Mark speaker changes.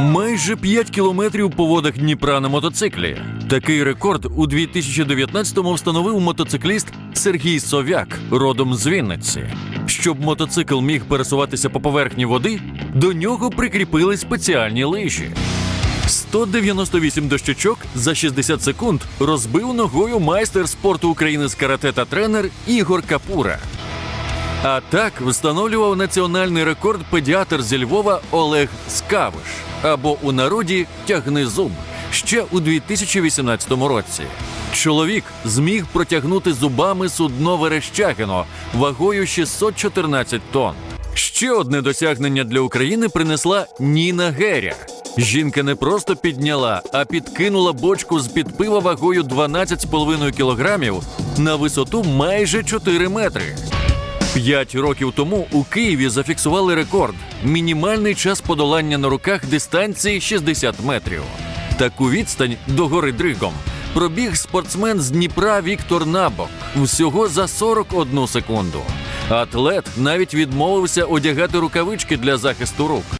Speaker 1: Майже 5 кілометрів по водах Дніпра на мотоциклі. Такий рекорд у 2019-му встановив мотоцикліст Сергій Совяк, родом з Вінниці. Щоб мотоцикл міг пересуватися по поверхні води, до нього прикріпили спеціальні лижі. 198 дощечок за 60 секунд розбив ногою майстер спорту України з карате та тренер Ігор Капура. А так встановлював національний рекорд педіатр зі Львова Олег Скавиш або у народі тягни зуб ще у 2018 році. Чоловік зміг протягнути зубами судно Верещагино вагою 614 тонн. Ще одне досягнення для України принесла Ніна Геря. Жінка не просто підняла, а підкинула бочку з під пива вагою 12,5 кілограмів на висоту майже 4 метри. П'ять років тому у Києві зафіксували рекорд мінімальний час подолання на руках дистанції 60 метрів. Таку відстань до гори Дригом пробіг спортсмен з Дніпра Віктор Набок всього за 41 секунду. Атлет навіть відмовився одягати рукавички для захисту рук.